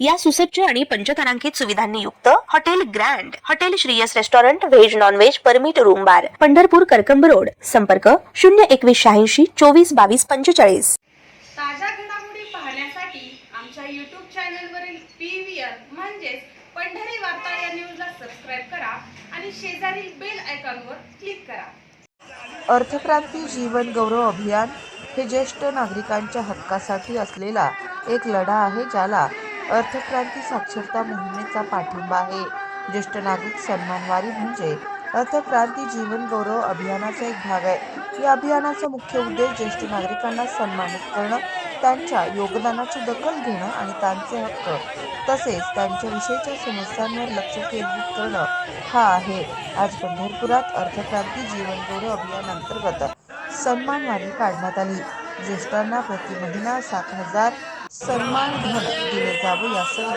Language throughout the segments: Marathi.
या सुसज्ज आणि पंचतारांकित सुविधांनी युक्त hotel grand hotel Shriyas restaurant veg non veg permit room bar Pandharpur Karkamb road. संपर्क शून्य एकवीस शहाऐंशी चोवीस बावीस पंचेचाळीस. ताज्या घडामोडी पाहण्यासाठी आमच्या यूट्यूब चॅनलवरील पी व्ही आर म्हणजेच पंढरी वार्ता या न्यूजला सबस्क्राईब करा आणि शेजारील बेल आयकॉनवर क्लिक करा. अर्थक्रांती जीवन गौरव अभियान हे ज्येष्ठ नागरिकांच्या हक्कासाठी असलेला एक लढा आहे ज्याला अर्थक्रांती साक्षरता मोहिमेचा पाठिंबा आहे. ज्येष्ठ नागरिक सन्मानवारी म्हणजे अर्थक्रांती जीवन गौरव अभियानाचा एक भाग आहे. या अभियानाचा मुख्य उद्देश ज्येष्ठ नागरिकांना सन्मानित करणं त्यांच्या योगदानाची दखल घेणं आणि त्यांचे हक्क तसेच त्यांच्याविषयीच्या समस्यांवर लक्ष केंद्रित करणं हा आहे. आज पंढरपुरात अर्थक्रांती जीवन गौरव अभियानांतर्गत सन्मानवारी काढण्यात आली. ज्येष्ठांना प्रति महिना सात हजार सन्मान धन दिले जावे यासह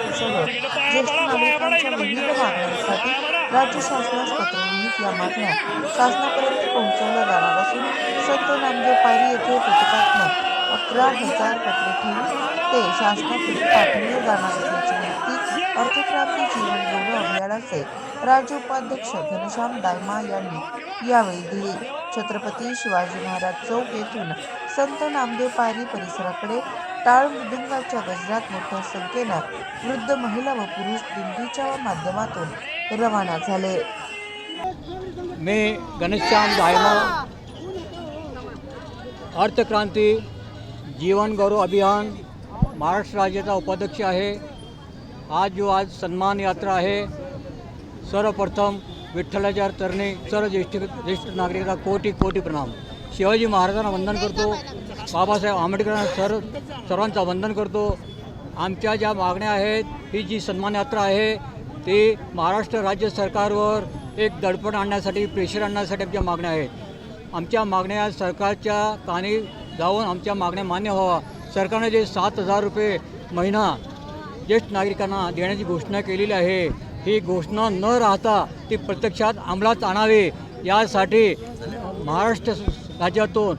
ज्येष्ठ नागरिकांच्या विविध मागण्यांसाठी राज्य शासनास पत्र लिहित या मागण्या शासनापर्यंत पोहोचवल्या जाणार असून संत नामदेव पायरी येथे प्रतिकात्मक अकरा हजार पत्रे ठेवून ते शासनाकडे पाठवले जाणार असल्याची माहिती अर्थक्रांती जीवन गौरव अभियानाचे राज्य उपाध्यक्ष घनश्याम दायमा यांनी यावेळी दिली. छत्रपती शिवाजी महाराज चौक येथून संत नामदेव पायरी परिसराकडे टाळ मृदुंगाच्या गजरात मोठ्या संख्येनं वृद्ध महिला व पुरुष दिंडीच्या माध्यमातून रवाना झाले. मी घनश्याम दायमा अर्थक्रांती जीवन गौरव अभियान महाराष्ट्र राज्याचा उपाध्यक्ष आहे. आज जो आज सन्मान यात्रा आहे सर्वप्रथम विठ्ठलाच्या तरणे सर्व ज्येष्ठ ज्येष्ठ नागरिकांना कोटी कोटी प्रणाम. शिवाजी महाराजांना वंदन करतो. बाबासाहेब आंबेडकरांना सर सर्वांचा वंदन करतो. आमच्या ज्या मागण्या आहेत ही जी सन्मान यात्रा आहे ती महाराष्ट्र राज्य सरकारवर एक दडपण आणण्यासाठी प्रेशर आणण्यासाठी आमच्या मागण्या आहेत. आमच्या मागण्या सरकारच्या कानी जाऊन आमच्या मागण्या मान्य व्हावा. सरकारने जे सात हजार रुपये महिना ज्येष्ठ नागरिकांना देण्याची घोषणा केलेली आहे ही घोषणा न राहता ती प्रत्यक्षात अंमलात आणावी. यासाठी महाराष्ट्र राज्यातून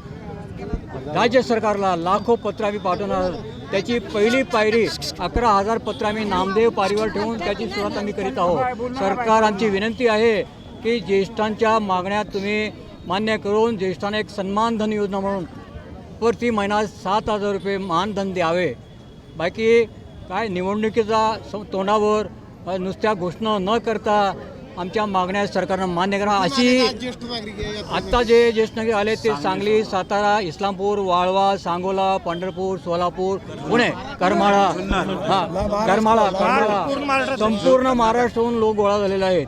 राज्य सरकारला लाखो पत्र आम्ही पाठवणार त्याची पहिली पायरी अकरा हजार पत्र आम्ही नामदेव पारीवर ठेवून त्याची सुरुवात आम्ही करीत आहोत. सरकार आमची विनंती आहे की ज्येष्ठांच्या मागण्या तुम्ही मान्य करून ज्येष्ठांना एक सन्मानधन योजना म्हणून प्रति महिना सात हजार रुपये मानधन द्यावे. बाकी काय निवडणुकीचा स- तोंडावर नुसत्या घोषणा न करता आमच्या मागण्या सरकारनं मान्य करा अशी आत्ता जे ज्येष्ठ नागरिक आले ते सांगली सातारा इस्लामपूर वाळवा सांगोला पंढरपूर सोलापूर पुणे करमाळा. हा करमाळा करमाळा. संपूर्ण महाराष्ट्राहून लोक गोळा झालेले आहेत.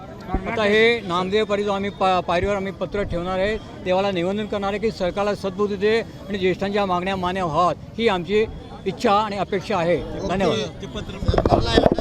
आता हे नामदेव पारी जो आम्ही पा पायरीवर आम्ही पत्र ठेवणार आहे. देवाला निवेदन करणार आहे की सरकारला सद्बुद्धी दे आणि ज्येष्ठांच्या मागण्या मान्य व्हाव्यात. ही आमची इच्छा आणि अपेक्षा आहे. धन्यवाद.